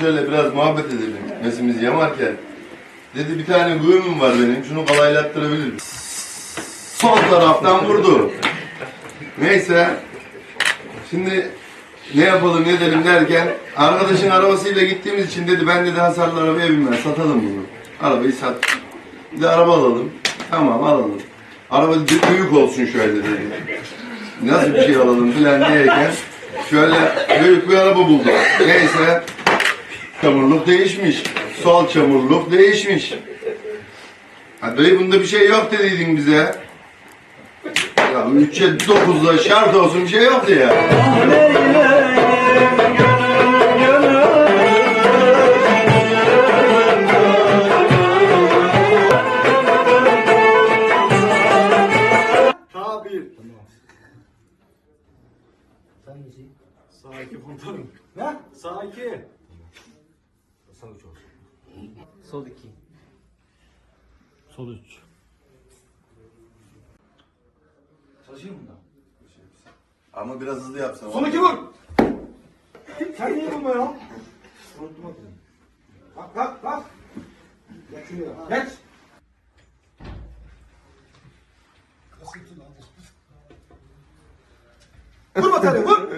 şöyle biraz muhabbet edelim. Mesimizi yamarken. Dedi bir tane güğümüm var benim. Şunu kolaylattırabilir? Sol taraftan vurdu. Neyse. Şimdi ne yapalım ne edelim derken arkadaşın arabasıyla gittiğimiz için dedi ben dedi hasarlı arabaya binmem satalım bunu. Arabayı sat. Bir de araba alalım. Tamam alalım. Araba büyük olsun şöyle dedi. Nasıl bir şey alalım filan diyerken şöyle büyük bir araba bulduk. Neyse çamurluk değişmiş. Sol çamurluk değişmiş. Ha dayı bunda bir şey yok dediydin bize. Ya 3'e 9'da şart olsun bir şey yoktu ya. Sağ üç olsun. Sol 2. Sol üç. Çalışıyor mu da? Ama biraz hızlı yapsam. Son iki vur. Sen niye vurma ya? Unutma dedim. Bak bak bak. Geç şuraya. Geç. Vur batarya vur.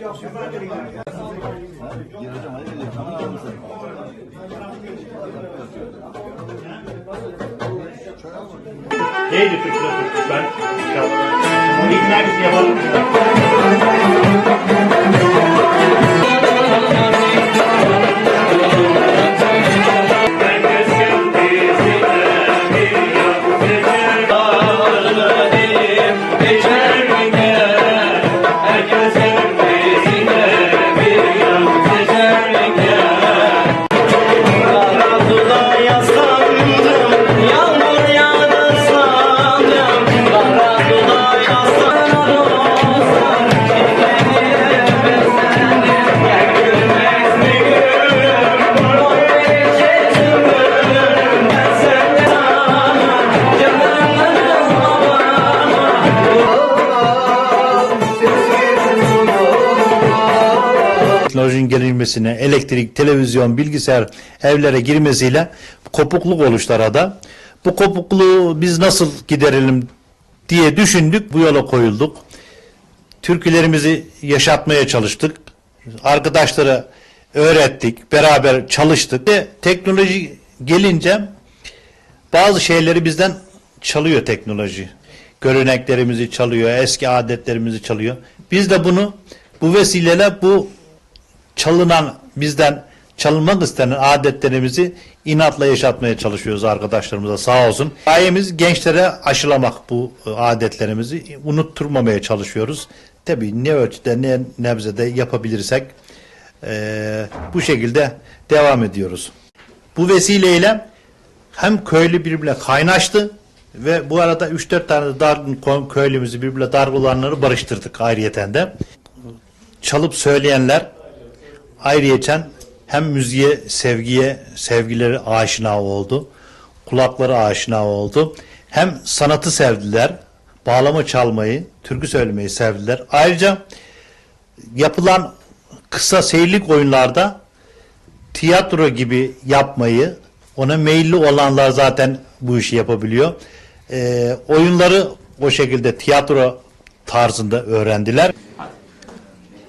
Neydi Türkçe ben ikna etsin yapalım. Gelişmesine, elektrik, televizyon, bilgisayar evlere girmesiyle kopukluk oluştu arada. Bu kopukluğu biz nasıl giderelim diye düşündük, bu yola koyulduk. Türkülerimizi yaşatmaya çalıştık. Arkadaşlara öğrettik, beraber çalıştık. Ve teknoloji gelince bazı şeyleri bizden çalıyor teknoloji. Göreneklerimizi çalıyor, eski adetlerimizi çalıyor. Biz de bunu bu vesileyle bu çalınan bizden çalınmak istenen adetlerimizi inatla yaşatmaya çalışıyoruz arkadaşlarımıza sağ olsun. Gayemiz gençlere aşılamak bu e, adetlerimizi unutturmamaya çalışıyoruz. Tabii ne ölçüde ne nebzede yapabilirsek e, bu şekilde devam ediyoruz. Bu vesileyle hem köylü birbirine kaynaştı ve bu arada 3-4 tane dargın köylümüzü birbirine dargılanları barıştırdık ayrıyeten de. Çalıp söyleyenler ayrıyeten hem müziğe, sevgiye, sevgileri aşina oldu. Kulakları aşina oldu. Hem sanatı sevdiler. Bağlama çalmayı, türkü söylemeyi sevdiler. Ayrıca yapılan kısa seyirlik oyunlarda tiyatro gibi yapmayı ona meyilli olanlar zaten bu işi yapabiliyor. Ee, oyunları o şekilde tiyatro tarzında öğrendiler.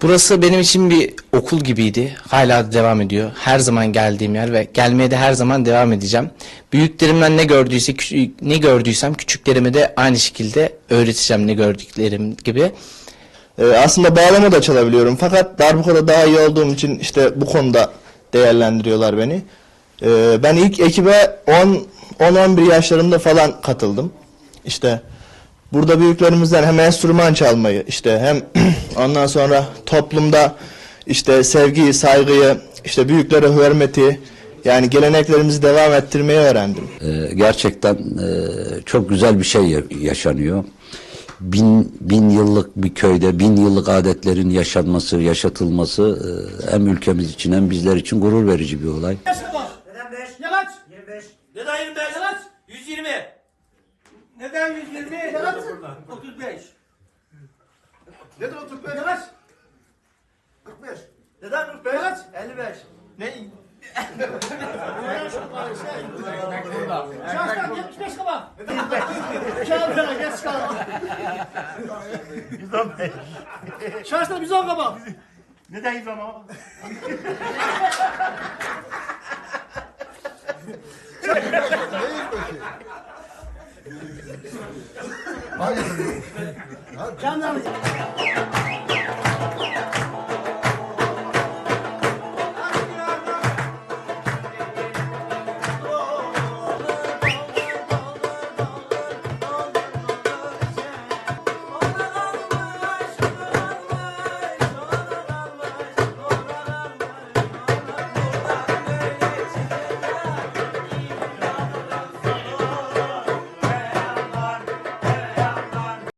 Burası benim için bir okul gibiydi. Hala devam ediyor. Her zaman geldiğim yer ve gelmeye de her zaman devam edeceğim. Büyüklerimden ne gördüyse, ne gördüysem küçüklerime de aynı şekilde öğreteceğim ne gördüklerim gibi. Ee, aslında bağlama da çalabiliyorum fakat darbukada daha iyi olduğum için işte bu konuda değerlendiriyorlar beni. Ee, ben ilk ekibe 10 10-11 yaşlarımda falan katıldım. İşte burada büyüklerimizden hem enstrüman çalmayı işte hem ondan sonra toplumda işte sevgiyi, saygıyı, işte büyüklere hürmeti yani geleneklerimizi devam ettirmeyi öğrendim. Ee, gerçekten e, çok güzel bir şey ya- yaşanıyor. bin, bin yıllık bir köyde bin yıllık adetlerin yaşanması, yaşatılması e, hem ülkemiz için hem bizler için gurur verici bir olay. Neden 5? Yalaç. 25. Neden 25? Yalaç. 120. Neden 120? Yalaç. 35. Neden 35? Yalaç. 45. Neden 45? Yalaç. 55. Ne? Şahsen 75 kaba. Şahsen geç kaba. 115. Şahsen 110 kaba. Neden 110 ama? Canlar.